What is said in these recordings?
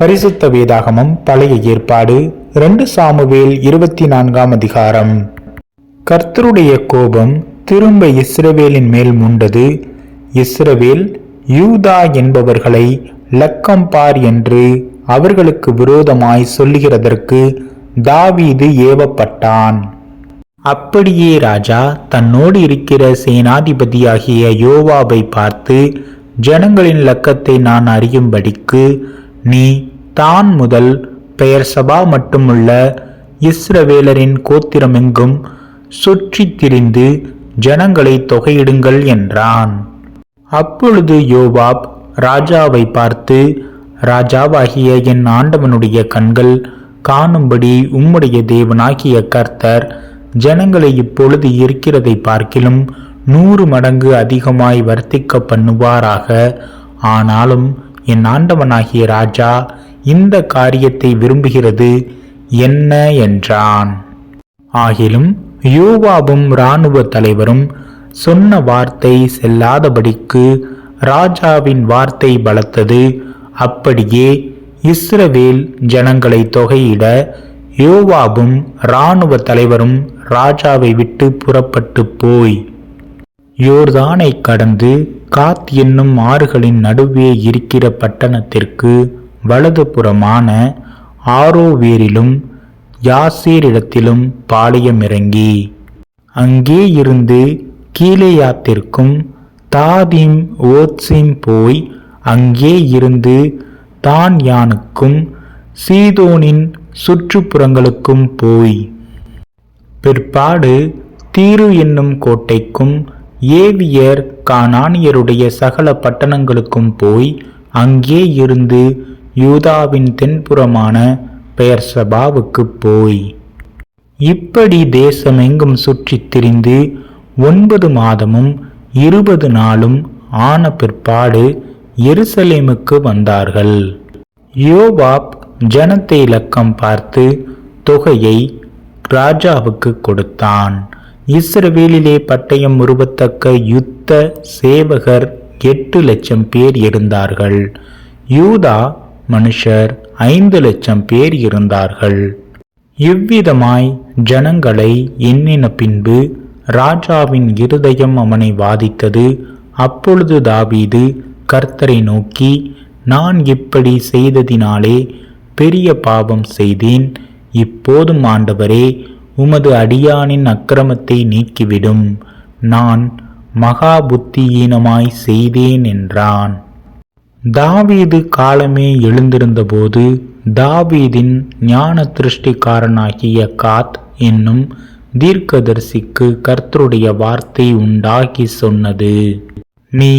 பரிசுத்த வேதாகமம் பழைய ஏற்பாடு ரெண்டு சாமுவேல் இருபத்தி நான்காம் அதிகாரம். கர்த்தருடைய கோபம் திரும்ப இஸ்ரவேலின் மேல் மூண்டது. இஸ்ரவேல் யூதா என்பவர்களை லக்கம் பார் என்று அவர்களுக்கு விரோதமாய் சொல்லுகிறதற்கு தாவீது ஏவப்பட்டான். அப்படியே ராஜா தன்னோடு இருக்கிற சேனாதிபதியாகிய யோவாவை பார்த்து ஜனங்களின் லக்கத்தை நான் அறியும்படிக்கு நீ தான் முதல் பெயர் சபா மட்டுமுள்ள இஸ்ரவேலரின் கோத்திரமெங்கும் சுற்றி திரிந்து ஜனங்களை தொகையிடுங்கள் என்றான். அப்பொழுது யோவாப் ராஜாவை பார்த்து ராஜாவாகிய என் ஆண்டவனுடைய கண்கள் காணும்படி உம்முடைய தேவனாகிய கர்த்தர் ஜனங்களை இப்பொழுது இருக்கிறதை பார்க்கிலும் நூறு மடங்கு அதிகமாய் வர்த்திக்க பண்ணுவாராக. ஆனாலும் என் ஆண்டவனாகிய ராஜா இந்த காரியத்தை விரும்புகிறது என்ன என்றான். ஆகிலும் யூவாவும் இராணுவ தலைவரும் சொன்ன வார்த்தை செல்லாதபடிக்கு ராஜாவின் வார்த்தை பலத்தது. அப்படியே இஸ்ரவேல் ஜனங்களை தொகையிட யோவாபும் இராணுவ தலைவரும் ராஜாவை விட்டு புறப்பட்டு போய் யோர்தானை கடந்து காத் என்னும் ஆறுகளின் நடுவே இருக்கிற பட்டணத்திற்கு வலதுபுறமான ஆரோவேரிலும் யாசேரிடத்திலும் பாளையம் இறங்கி அங்கே இருந்து கீழேயாத்திற்கும் தாதீம் ஓத்ஸிம் போய் அங்கே இருந்து தான் யானுக்கும் சீதோனின் சுற்றுப்புறங்களுக்கும் போய். பிற்பாடு தீரு என்னும் கோட்டைக்கும் ஏவியர் கானானியருடைய சகல பட்டணங்களுக்கும் போய் அங்கே இருந்து யூதாவின் தென்புறமான பெயர் சபாவுக்கு போய். இப்படி தேசமெங்கும் சுற்றித் திரிந்து ஒன்பது மாதமும் இருபது நாளும் ஆன பிற்பாடு எருசலேமுக்கு வந்தார்கள். யோவாப் ஜனத்தை இலக்கம் பார்த்து தொகையை ராஜாவுக்கு கொடுத்தான். இஸ்ரவேலிலே பட்டயம் உருவத்தக்க யுத்த சேவகர் எட்டு லட்சம் பேர் இருந்தார்கள். யூதா மனுஷர் ஐந்து லட்சம் பேர் இருந்தார்கள். இவ்விதமாய் ஜனங்களை எண்ணின பின்பு ராஜாவின் இருதயம் அவனை வாதித்தது. அப்பொழுது தாவீது கர்த்தரை நோக்கி நான் இப்படி செய்ததினாலே பெரிய பாவம் செய்தேன். இப்போதும் ஆண்டவரே உமது அடியானின் அக்கிரமத்தை நீக்கிவிடும். நான் மகா புத்தியீனமாய் செய்தேன் என்றான். தாவீது காலமே எழுந்திருந்தபோது தாவீதின் ஞான திருஷ்டிக்காரனாகிய காத் என்னும் தீர்க்கதரிசிக்கு கர்த்தருடைய வார்த்தை உண்டாகி சொன்னது. நீ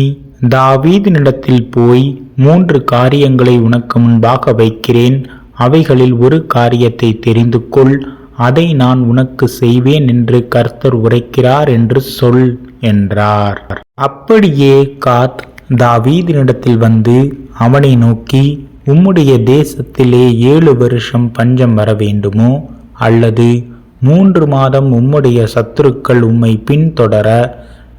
தாவீதினிடத்தில் போய் மூன்று காரியங்களை உனக்கு முன்பாக வைக்கிறேன். அவைகளில் ஒரு காரியத்தை தெரிந்து கொள் அதை நான் உனக்கு செய்வேன் என்று கர்த்தர் உரைக்கிறார் என்று சொல் என்றார். அப்படியே காத் தாவீதினிடத்தில் வந்து அவனை நோக்கி உம்முடைய தேசத்திலே ஏழு வருஷம் பஞ்சம் வர வேண்டுமோ? அல்லது மூன்று மாதம் உம்முடைய சத்துருக்கள் உம்மை பின்தொடர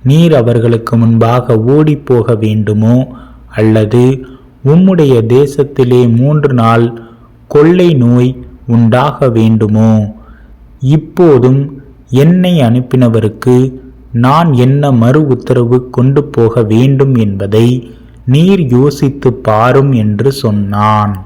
நீர் அவர்களுக்கு முன்பாக ஓடிப்போக வேண்டுமோ? அல்லது உம்முடைய தேசத்திலே மூன்று நாள் கொள்ளை நோய் உண்டாக வேண்டுமோ? இப்போதும் என்னை அனுப்பினவருக்கு நான் என்ன மறு உத்தரவு கொண்டு போக வேண்டும் என்பதை நீர் யோசித்து பாரும் என்று சொன்னான்.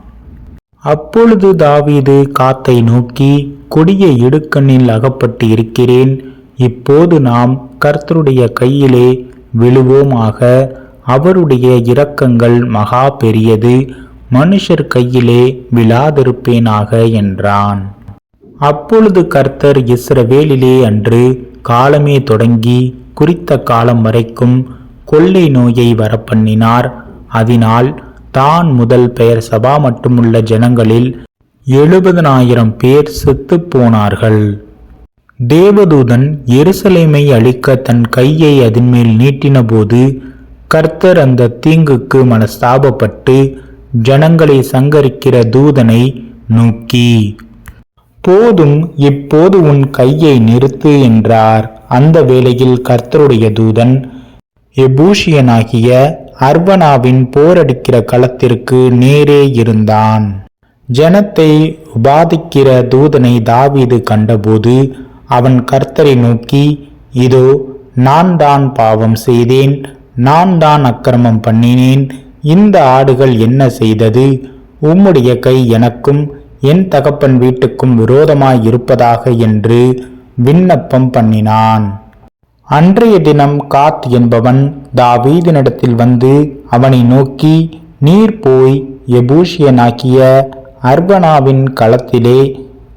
அப்பொழுது தாவீது காத்தை நோக்கி கொடிய இடுக்கண்ணில் அகப்பட்டு இருக்கிறேன் இப்போது நாம் கர்த்தருடைய கையிலே விழுவோமாக. அவருடைய இரக்கங்கள் மகா பெரியது. மனுஷர் கையிலே விழாதிருப்பேனாக என்றான். அப்பொழுது கர்த்தர் இஸ்ரவேலிலே அன்று காலமே தொடங்கி குறித்த காலம் வரைக்கும் கொள்ளை நோயை வரப்பண்ணினார். அதனால் தான் முதல் பெயர் சபா மட்டுமுள்ள ஜனங்களில் எழுபதனாயிரம் பேர் செத்து போனார்கள். தேவதூதன் எருசலேமை அழிக்க தன் கையை அதன்மேல் நீட்டினபோது கர்த்தர் அந்த தீங்குக்கு மனஸ்தாபப்பட்டு ஜனங்களை சங்கரிக்கிற தூதனை நோக்கி போதும் இப்போது உன் கையை நிறுத்து என்றார். அந்த வேளையில் கர்த்தருடைய தூதன் எபூஷியனாகிய அர்வனாவின் போரடிக்கிற களத்திற்கு நேரே இருந்தான். ஜனத்தை உபாதிக்கிற தூதனை தாவீது கண்டபோது அவன் கர்த்தரை நோக்கி இதோ நான் தான் பாவம் செய்தேன் நான் தான் அக்கிரமம் பண்ணினேன் இந்த ஆடுகள் என்ன செய்தது? உம்முடைய கை எனக்கும் என் தகப்பன் வீட்டுக்கும் விரோதமாய் இருப்பதாக என்று விண்ணப்பம் பண்ணினான். அன்றைய தினம் காத் என்பவன் தாவீதினிடத்தில் வந்து அவனை நோக்கி நீர் போய் எபூஷியனாக்கிய அர்பனாவின் களத்திலே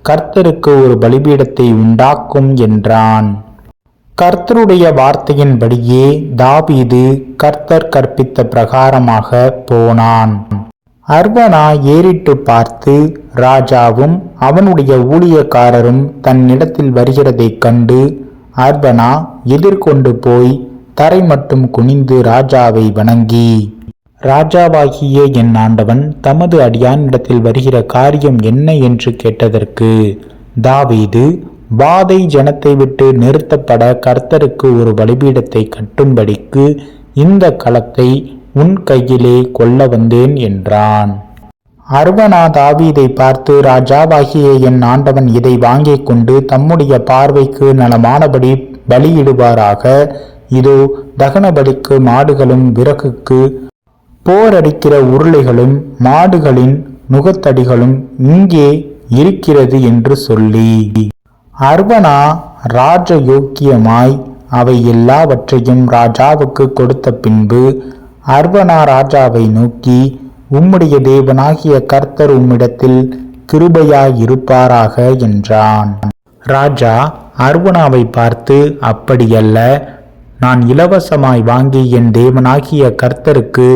கர்த்தருக்கு ஒரு பலிபீடத்தை உண்டாக்கும் என்றான். கர்த்தருடைய வார்த்தையின்படியே தாவீது கர்த்தர் கற்பித்த பிரகாரமாக போனான். அர்வனா ஏறிட்டு பார்த்து ராஜாவும் அவனுடைய ஊழியக்காரரும் தன்னிடத்தில் வருகிறதைக் கண்டு அர்வனா எதிர்கொண்டு போய் தரை மட்டும் குனிந்து ராஜாவை வணங்கி ராஜாவாகிய என் ஆண்டவன் தமது அடியானிடத்தில் வருகிற காரியம் என்ன? என்று கேட்டதற்கு தாவீது வாதை ஜனத்தை விட்டு நிறுத்தப்பட கர்த்தருக்கு ஒரு பலிபீடத்தை கட்டும்படிக்கு இந்த களத்தை உன் கையிலே கொல்ல வந்தேன் என்றான். அர்வனா இதை பார்த்து ராஜாவாகிய என் ஆண்டவன் இதை வாங்கிக் கொண்டு தம்முடைய பார்வைக்கு நலமானபடி பலியிடுவாராக. இதோ தகன பலிக்கு மாடுகளும் விறகுக்கு போரடிக்கிற உருளைகளும் மாடுகளின் நுகத்தடிகளும் இங்கே இருக்கிறது என்று சொல்லி. அர்வனா ராஜயோக்கியமாய் அவை எல்லாவற்றையும் ராஜாவுக்கு கொடுத்த பின்பு அர்பனா ராஜாவை நோக்கி உம்முடைய தேவனாகிய கர்த்தர் உம்மிடத்தில் கிருபையாய் இருப்பாராக என்றான். ராஜா அர்வனாவை பார்த்து அப்படியல்ல நான் இலவசமாய் வாங்கி என் தேவனாகிய கர்த்தருக்கு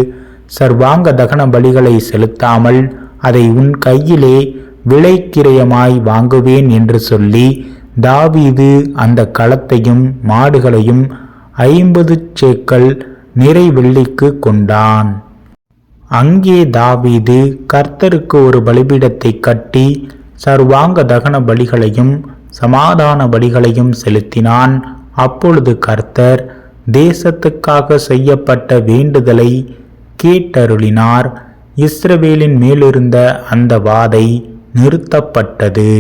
சர்வாங்க தகன பலிகளை செலுத்தாமல் அதை உன் கையிலே விலைக்கிரயமாய் வாங்குவேன் என்று சொல்லி தாவீது அந்த களத்தையும் மாடுகளையும் ஐம்பது சேக்கல் நிறைவெள்ளிக்கு கொண்டான். அங்கே தாவீது கர்த்தருக்கு ஒரு பலிபீடத்தை கட்டி சர்வாங்க தகன பலிகளையும் சமாதான பலிகளையும் செலுத்தினான். அப்பொழுது கர்த்தர் தேசத்துக்காக செய்யப்பட்ட வேண்டுதலை கேட்டருளினார். இஸ்ரவேலின் மேலிருந்த அந்த வாதை நிறுத்தப்பட்டது.